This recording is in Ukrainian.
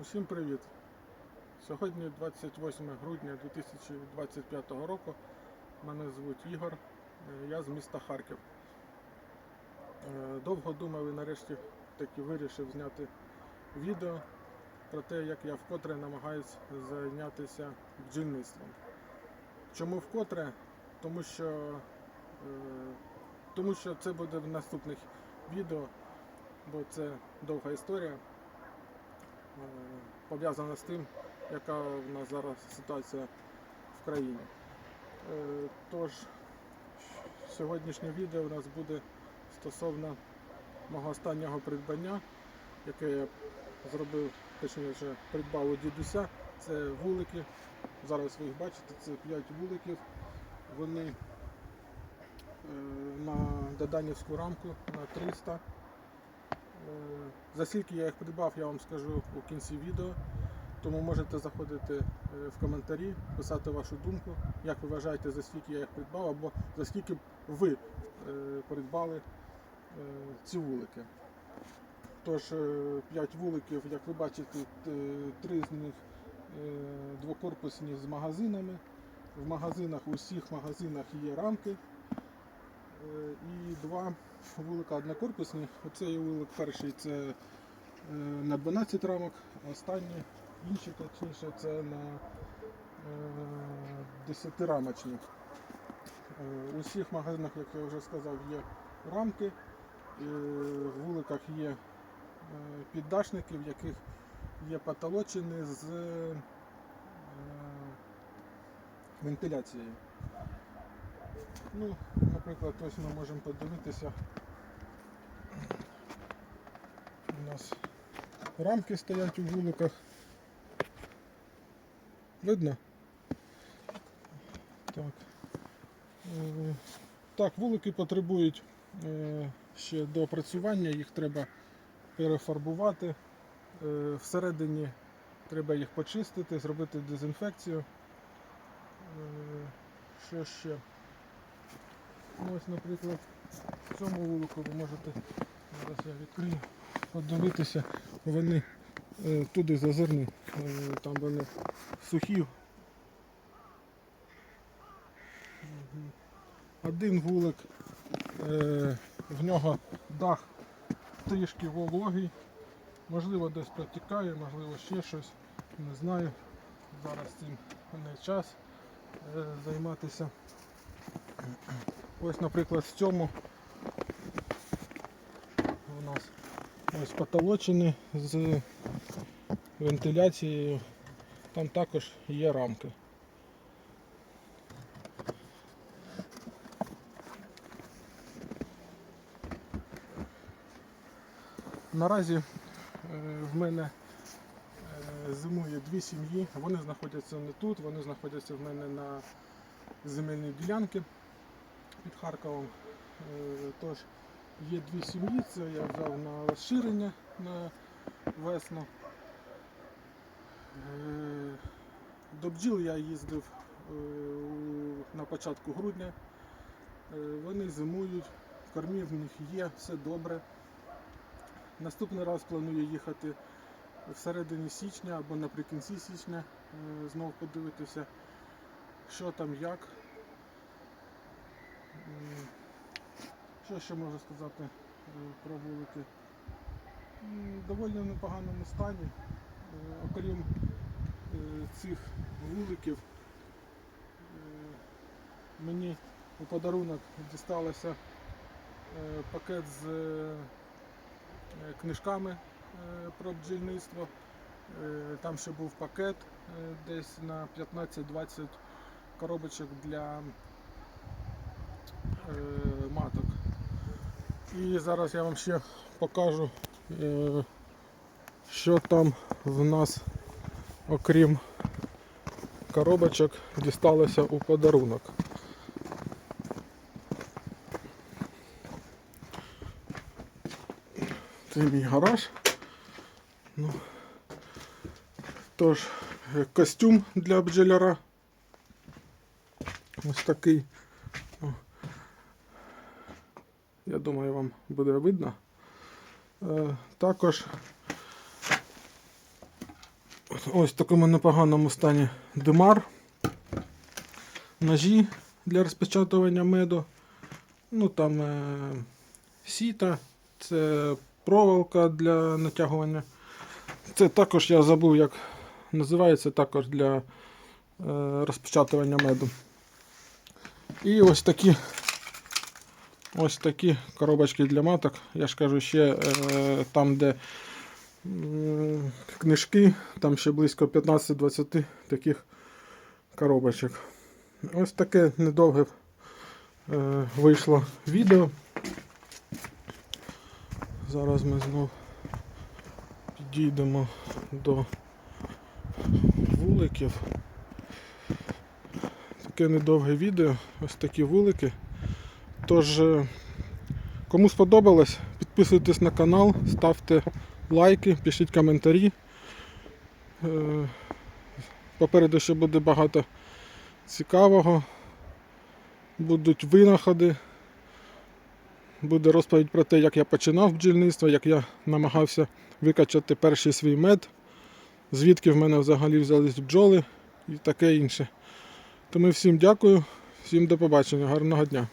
Усім привіт! Сьогодні 28 грудня 2025 року. Мене звуть Ігор, е, я з міста Харків. Е, Довго думав і нарешті таки вирішив зняти відео про те, як я вкотре намагаюся зайнятися бджільництвом. Чому вкотре? Тому що, е, тому що це буде в наступних відео, бо це довга історія пов'язана з тим, яка в нас зараз ситуація в країні. Е, Тож, сьогоднішнє відео у нас буде стосовно мого останнього придбання, яке я зробив, точніше, придбав у дідуся. Це вулики. Зараз ви їх бачите, це 5 вуликів. Вони е, на Доданівську рамку на 300. Е, За скільки я їх придбав, я вам скажу у кінці відео. Тому можете заходити е, в коментарі, писати вашу думку, як ви вважаєте, за скільки я їх придбав, або за скільки ви е, придбали ці вулики. Тож, 5 вуликів, як ви бачите, т- три з них двокорпусні з магазинами. В магазинах, у всіх магазинах є рамки. Е, два вулика однокорпусні. Оцей вулик перший це е, на 12 рамок, а останні інші точніше це на е, 10-рамочні. Е, У всіх магазинах, як я вже сказав, є рамки. Е, В вуликах є е, піддашники, в яких є потолочини з е, вентиляцією. Ну, наприклад, ось ми можемо подивитися. У нас рамки стоять у вуликах. Видно? Так. Е, Так, вулики потребують е, ще доопрацювання, їх треба перефарбувати. Е, Всередині треба їх почистити, зробити дезінфекцію. Що ще? Ось, наприклад, в цьому вулику ви можете, зараз я відкрию, подивитися, вони е, туди зазирні, е, там вони сухі. Один вулик, е, в нього дах трішки вологий, можливо десь протікає, можливо ще щось, не знаю. Зараз цим не час е, займатися. Ось, наприклад, в цьому у нас ось потолочені з вентиляцією. Там також є рамки. Наразі е, в мене е, зимує дві сім'ї. Вони знаходяться не тут, вони знаходяться в мене на земельній ділянці під Харковом. Е, Тож є дві сім'ї, це я взяв на розширення на весну. Е, До бджіл я їздив е, на початку грудня. Вони зимують, кормів в них є, все добре. Наступний раз планую їхати всередині січня або наприкінці січня, е, знов подивитися, що там як. Що ще можу сказати е, про вулики? Доволі в непоганому стані. Е, Окрім е, цих вуликів, мені у подарунок дісталося пакет з книжками про бджільництво. Там ще був пакет десь на 15-20 коробочок для маток. І зараз я вам ще покажу, е, що там в нас, окрім коробочок, дісталося у подарунок. Це мій гараж. Ну, тож, е, костюм для бджоляра. Ось такий. Я думаю, вам буде видно. Е, також Ось в такому непоганому стані димар. Ножі для розпечатування меду. Ну там е, сіта, це проволока для натягування. Це також я забув, як називається також для е, розпечатування меду. І ось такі ось такі коробочки для маток. Я ж кажу, ще е, там, де книжки, там ще близько 15-20 таких коробочок. Ось таке недовге е, вийшло відео. Зараз ми знов підійдемо до вуликів. Таке недовге відео, ось такі вулики. Тож, е, кому сподобалось, підписуйтесь на канал, ставте лайки, пишіть коментарі. Е, Попереду ще буде багато цікавого. Будуть винаходи. Буде розповідь про те, як я починав бджільництво, як я намагався викачати перший свій мед, звідки в мене взагалі взялись бджоли і таке інше. Тому всім дякую, всім до побачення, гарного дня.